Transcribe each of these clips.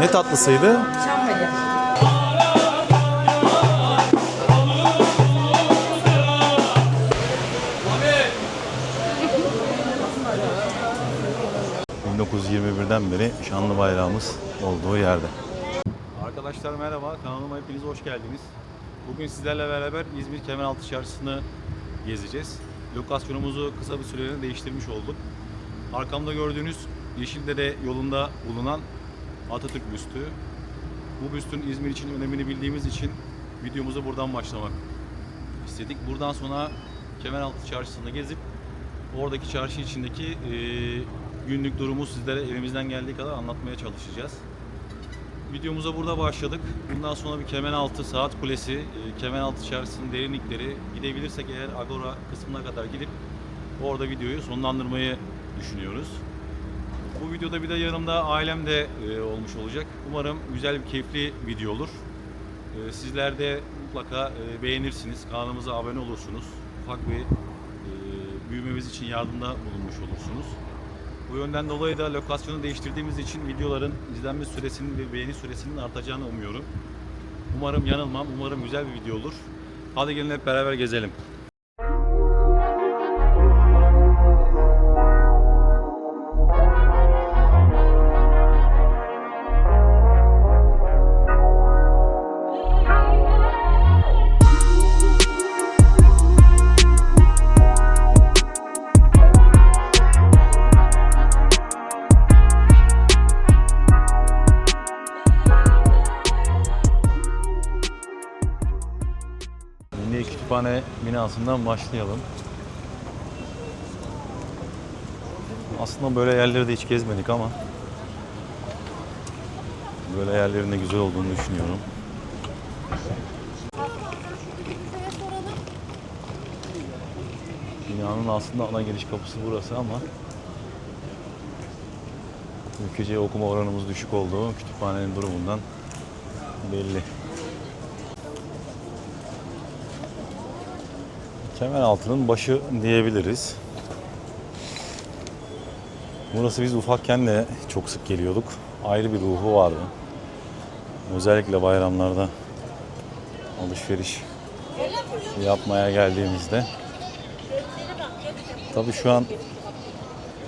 Ne tatlısıydı? Hı. 1921'den beri şanlı bayrağımız olduğu yerde. Arkadaşlar merhaba, kanalıma hepiniz hoş geldiniz. Bugün sizlerle beraber İzmir Kemeraltı Çarşısı'nı gezeceğiz. Lokasyonumuzu kısa bir süreliğine değiştirmiş olduk. Arkamda gördüğünüz Yeşildere yolunda bulunan Atatürk büstü. Bu büstün İzmir için önemini bildiğimiz için videomuza buradan başlamak istedik. Buradan sonra Kemeraltı Çarşısı'nı gezip oradaki çarşı içindeki e, günlük durumu sizlere elimizden geldiği kadar anlatmaya çalışacağız. Videomuza burada başladık. Bundan sonra bir Kemeraltı Saat Kulesi, e, Kemeraltı Çarşısı'nın derinlikleri gidebilirsek eğer Agora kısmına kadar gidip orada videoyu sonlandırmayı düşünüyoruz. Bu videoda bir de yanımda ailem de e, olmuş olacak. Umarım güzel bir keyifli video olur. E, sizler de mutlaka e, beğenirsiniz. Kanalımıza abone olursunuz. Ufak bir e, büyümemiz için yardımda bulunmuş olursunuz. Bu yönden dolayı da lokasyonu değiştirdiğimiz için videoların izlenme süresinin ve beğeni süresinin artacağını umuyorum. Umarım yanılmam. Umarım güzel bir video olur. Hadi gelin hep beraber gezelim. Kütüphane binasından başlayalım. Aslında böyle yerleri de hiç gezmedik ama böyle yerlerin de güzel olduğunu düşünüyorum. Binanın aslında ana giriş kapısı burası ama ülkece okuma oranımız düşük olduğu kütüphanenin durumundan belli. Kemeraltı'nın başı diyebiliriz. Burası biz ufakken de çok sık geliyorduk. Ayrı bir ruhu vardı. Özellikle bayramlarda alışveriş yapmaya geldiğimizde. Tabii şu an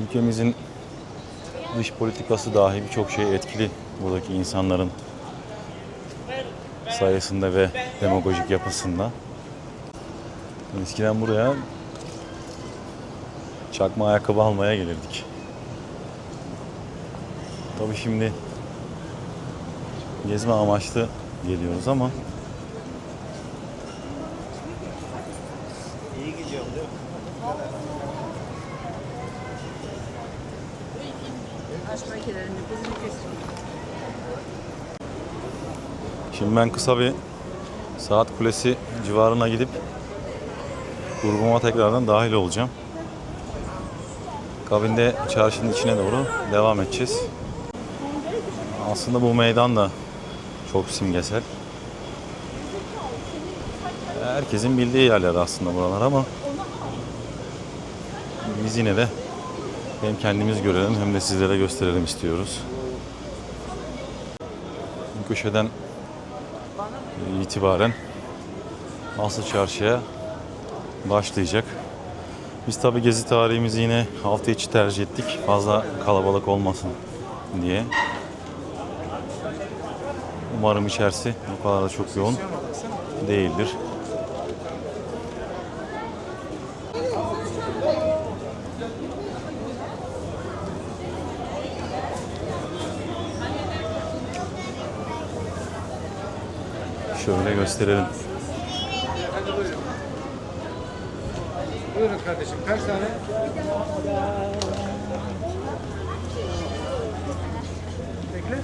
ülkemizin dış politikası dahi birçok şey etkili buradaki insanların sayesinde ve demagojik yapısında. Eskiden buraya çakma ayakkabı almaya gelirdik. Tabii şimdi gezme amaçlı geliyoruz ama şimdi ben kısa bir saat kulesi civarına gidip grubuma tekrardan dahil olacağım. Kabinde çarşının içine doğru devam edeceğiz. Aslında bu meydan da çok simgesel. Herkesin bildiği yerler aslında buralar ama biz yine de hem kendimiz görelim hem de sizlere gösterelim istiyoruz. Köşeden itibaren asıl çarşıya başlayacak. Biz tabi gezi tarihimizi yine hafta içi tercih ettik. Fazla kalabalık olmasın diye. Umarım içerisi o kadar da çok yoğun değildir. Şöyle gösterelim. Kardeşim kaç tane? Bekle.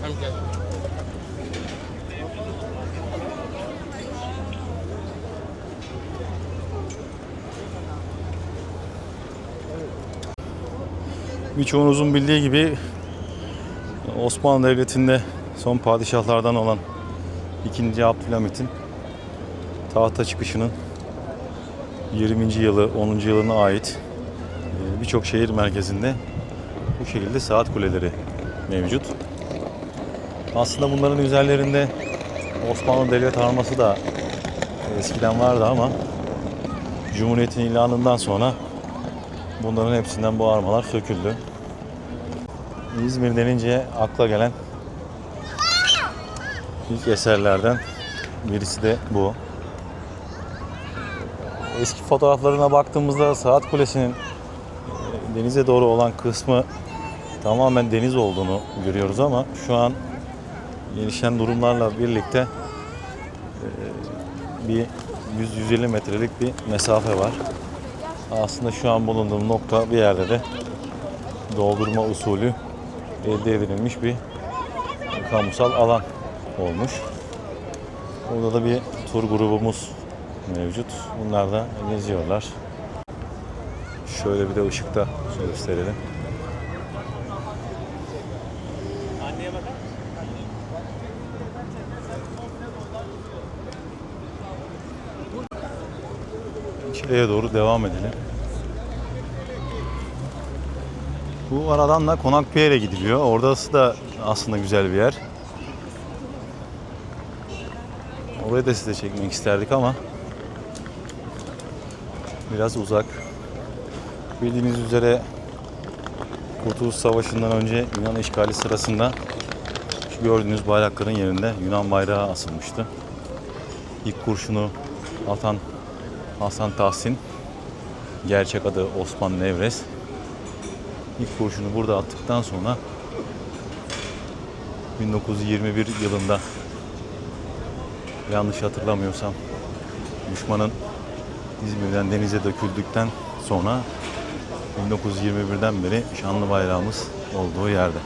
Tamam gel. Birçoğunuzun bildiği gibi Osmanlı Devleti'nde son padişahlardan olan 2. Abdülhamit'in tahta çıkışının 20. yılı, 10. yılına ait e, birçok şehir merkezinde bu şekilde saat kuleleri mevcut. Aslında bunların üzerlerinde Osmanlı Devlet Arması da eskiden vardı ama Cumhuriyet'in ilanından sonra bunların hepsinden bu armalar söküldü. İzmir denince akla gelen ilk eserlerden birisi de bu. Eski fotoğraflarına baktığımızda Saat Kulesi'nin e, denize doğru olan kısmı tamamen deniz olduğunu görüyoruz ama şu an gelişen durumlarla birlikte e, bir 100-150 metrelik bir mesafe var. Aslında şu an bulunduğum nokta bir yerde de doldurma usulü elde edilmiş bir kamusal alan olmuş. Burada da bir tur grubumuz mevcut. Bunlar da geziyorlar. Şöyle bir de ışıkta gösterelim. İçeriye doğru devam edelim. Bu aradan da Konak Pierre'e gidiliyor. Orası da aslında güzel bir yer. Orayı da size çekmek isterdik ama biraz uzak. Bildiğiniz üzere Kurtuluş Savaşı'ndan önce Yunan işgali sırasında şu gördüğünüz bayrakların yerinde Yunan bayrağı asılmıştı. İlk kurşunu atan Hasan Tahsin, gerçek adı Osman Nevres. İlk kurşunu burada attıktan sonra 1921 yılında yanlış hatırlamıyorsam düşmanın İzmir'den denize döküldükten sonra 1921'den beri şanlı bayrağımız olduğu yerde.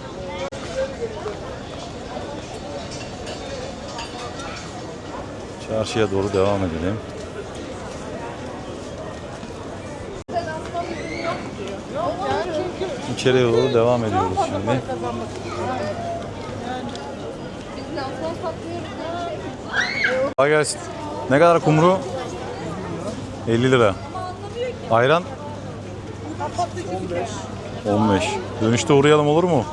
Çarşıya doğru devam edelim. İçeriye doğru devam ediyoruz şimdi. Kolay gelsin. Ne kadar kumru? 50 lira. Ayran? 15. Dönüşte uğrayalım olur mu?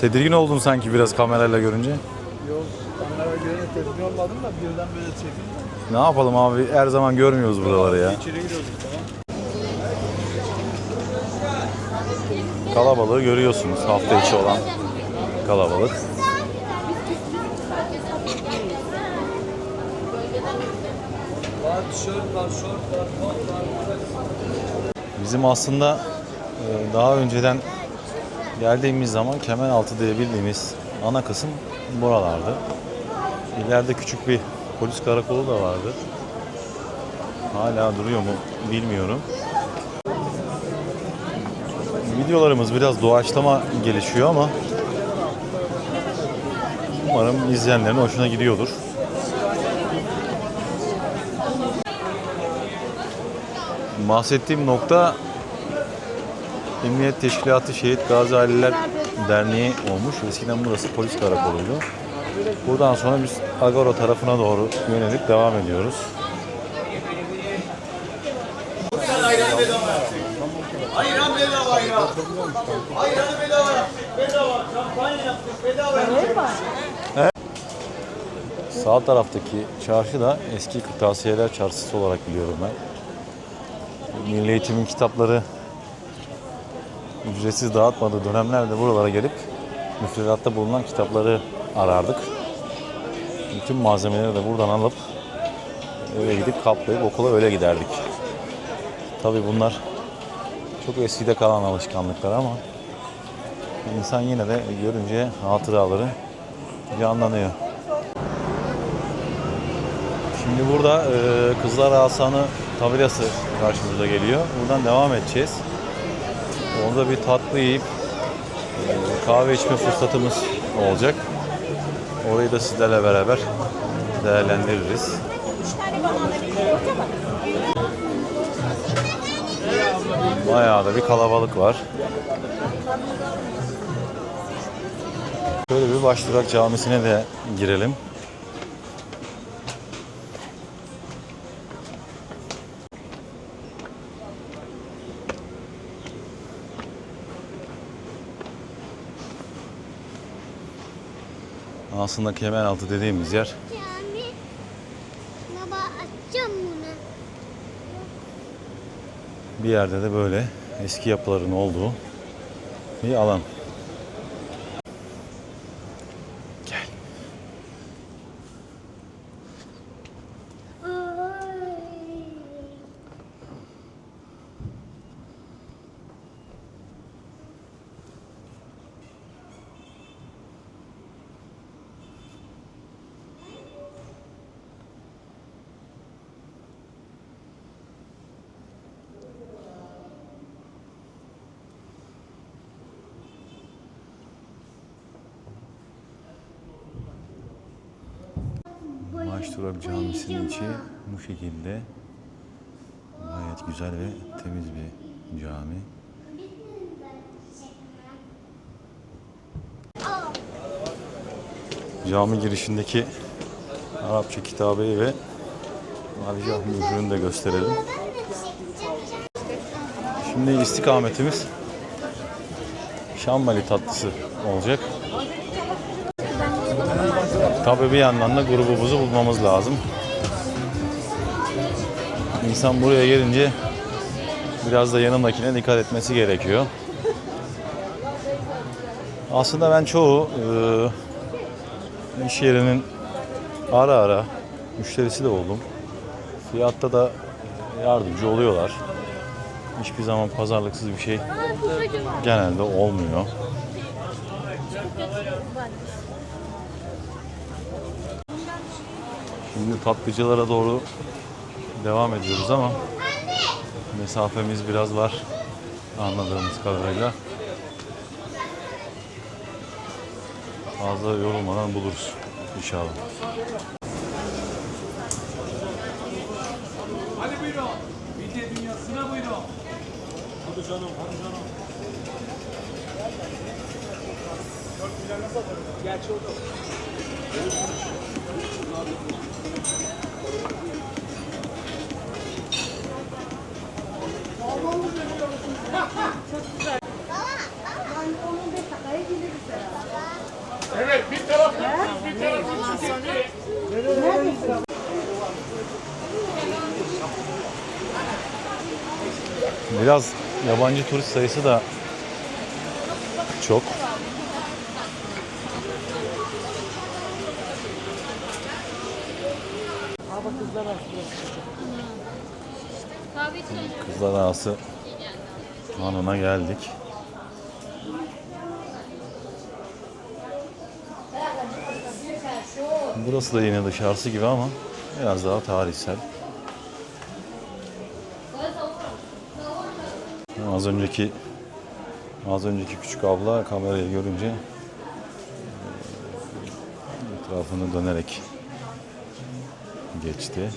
Tedirgin oldun sanki biraz kamerayla görünce. Yok, kamera görünce tepki olmadım da birden böyle çekince. Ne yapalım abi her zaman görmüyoruz buraları ya. Kalabalığı görüyorsunuz hafta içi olan kalabalık. Var tişört var, şort var, kot var. Bizim aslında e, daha önceden geldiğimiz zaman Kemeraltı diye bildiğimiz ana kısım buralardı. İleride küçük bir polis karakolu da vardı. Hala duruyor mu bilmiyorum. Videolarımız biraz doğaçlama gelişiyor ama umarım izleyenlerin hoşuna gidiyordur. Bahsettiğim nokta Emniyet Teşkilatı Şehit Gazi Aileler Derneği olmuş. Eskiden burası polis karakoluydu. Buradan sonra biz Agora tarafına doğru yönelik devam ediyoruz. Ayran bedava ayran. Ayranı bedava. Bedava. Kampanya yaptık. Bedava yaptık. Sağ taraftaki çarşı da eski kırtasiyeler çarşısı olarak biliyorum ben. Milli Eğitim'in kitapları ücretsiz dağıtmadığı dönemlerde buralara gelip müfredatta bulunan kitapları arardık. Bütün malzemeleri de buradan alıp eve gidip kaplayıp okula öyle giderdik. Tabii bunlar çok eskide kalan alışkanlıklar ama insan yine de görünce hatıraları canlanıyor. Şimdi burada e, Kızlar Hasanı tabelası karşımıza geliyor. Buradan devam edeceğiz. Orada bir tatlı yiyip e, kahve içme fırsatımız olacak. Orayı da sizlerle beraber değerlendiririz. Bayağı da bir kalabalık var. Şöyle bir Başdurak Camisi'ne de girelim. Aslında Kemeraltı dediğimiz yer Cami. Baba açacağım bunu. bir yerde de böyle eski yapıların olduğu bir alan. Maşturak Camisi'nin içi bu şekilde gayet güzel ve temiz bir cami. Cami girişindeki Arapça kitabeyi ve Malicah mührünü de gösterelim. Şimdi istikametimiz Şambali tatlısı olacak. Tabii bir yandan da grubumuzu bulmamız lazım. İnsan buraya gelince biraz da yanındakine dikkat etmesi gerekiyor. Aslında ben çoğu e, iş yerinin ara ara müşterisi de oldum. Fiyatta da yardımcı oluyorlar. Hiçbir zaman pazarlıksız bir şey genelde olmuyor. Şimdi tatlıcılara doğru devam ediyoruz ama mesafemiz biraz var anladığımız kadarıyla. Fazla yorulmadan buluruz inşallah. Hadi buyurun. Midye dünyasına buyurun. Hadi canım, hadi canım. Gerçi o. Biraz yabancı turist sayısı da çok. Ağası Hanı'na geldik. Burası da yine dışarısı gibi ama biraz daha tarihsel. Az önceki az önceki küçük abla kamerayı görünce etrafını dönerek geçti.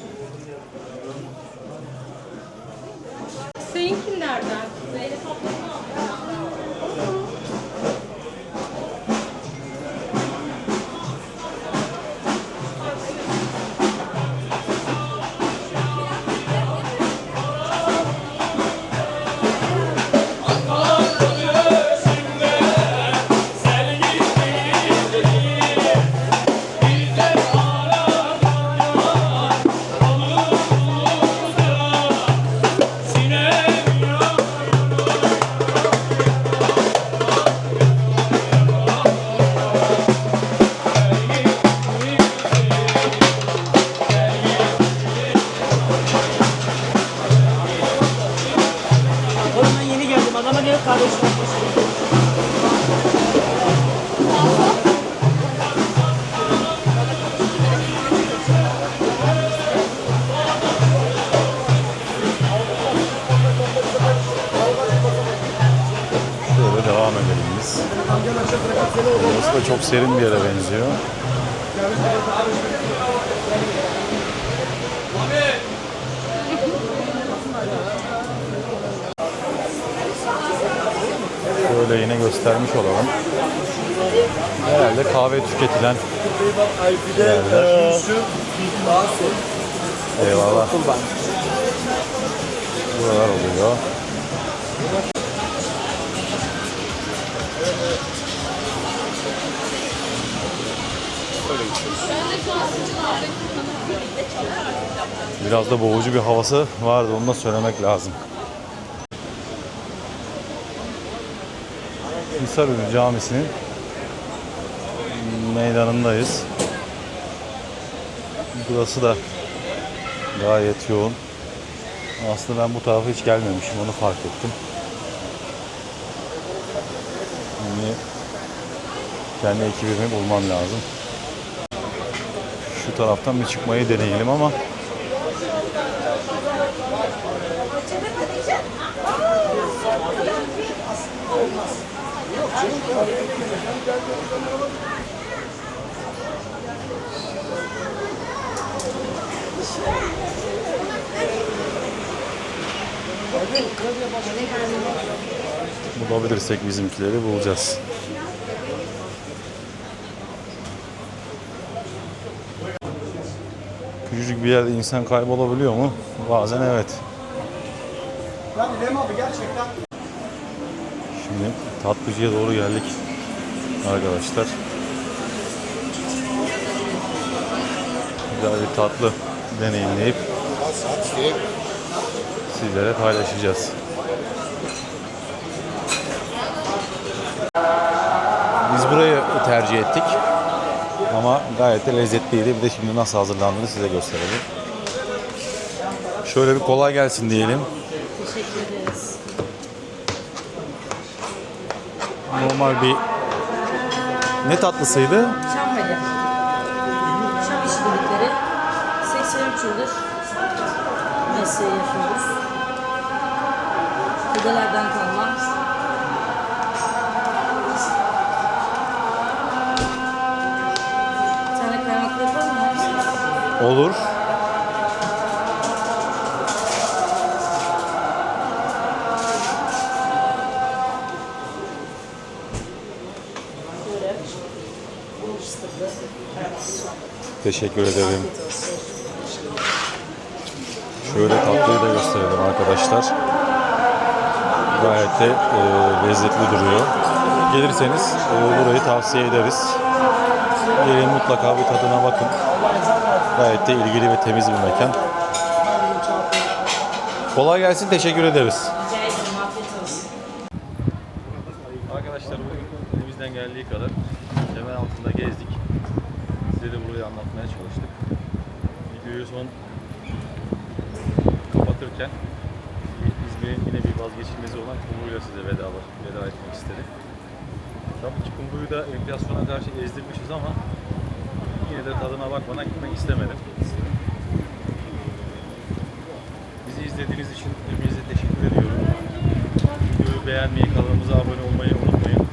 Da çok serin bir yere benziyor. Şöyle yine göstermiş olalım. Herhalde kahve tüketilen yerler. Eyvallah. Buralar oluyor. Biraz da boğucu bir havası vardı. Onu da söylemek lazım. Hisarönü Camisi'nin meydanındayız. Burası da gayet yoğun. Aslında ben bu tarafa hiç gelmemişim. Onu fark ettim. Şimdi kendi ekibimi bulmam lazım. Şu taraftan bir çıkmayı deneyelim ama bulabilirsek bizimkileri bulacağız. Küçücük bir yerde insan kaybolabiliyor mu? Bazen evet. Yani Rem abi gerçekten Şimdi tatlıcıya doğru geldik arkadaşlar. Güzel bir tatlı deneyimleyip sizlere paylaşacağız. Biz burayı tercih ettik. Ama gayet de lezzetliydi. Bir de şimdi nasıl hazırlandığını size gösterelim. Şöyle bir kolay gelsin diyelim. Teşekkür ederiz. Normal bir ne tatlısıydı? Şampanya. Şam işbirlikleri. 83 yıldır mesleği yapıyoruz. Dedelerden kalma. Olur. Teşekkür ederim. Şöyle tatlıyı da gösterelim arkadaşlar. Gayet de e, lezzetli duruyor. Gelirseniz e, burayı tavsiye ederiz. Gelin mutlaka bir tadına bakın. Gayet de ilgili ve temiz bir mekan. Kolay gelsin, teşekkür ederiz. Arkadaşlar bugün elimizden geldiği kadar kemer altında gezdik. Size de burayı anlatmaya çalıştık. Videoyu son kapatırken İzmir'in yine bir vazgeçilmezi olan kumruyla size veda, veda etmek istedim. Tabii ki kumruyu da enflasyona karşı ezdirmişiz ama yine de tadına bakmadan gitmek istemedim. Bizi izlediğiniz için hepinize teşekkür ediyorum. Videoyu beğenmeyi, kanalımıza abone olmayı unutmayın.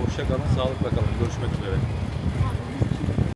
Hoşça kalın, sağlıkla kalın. Görüşmek üzere.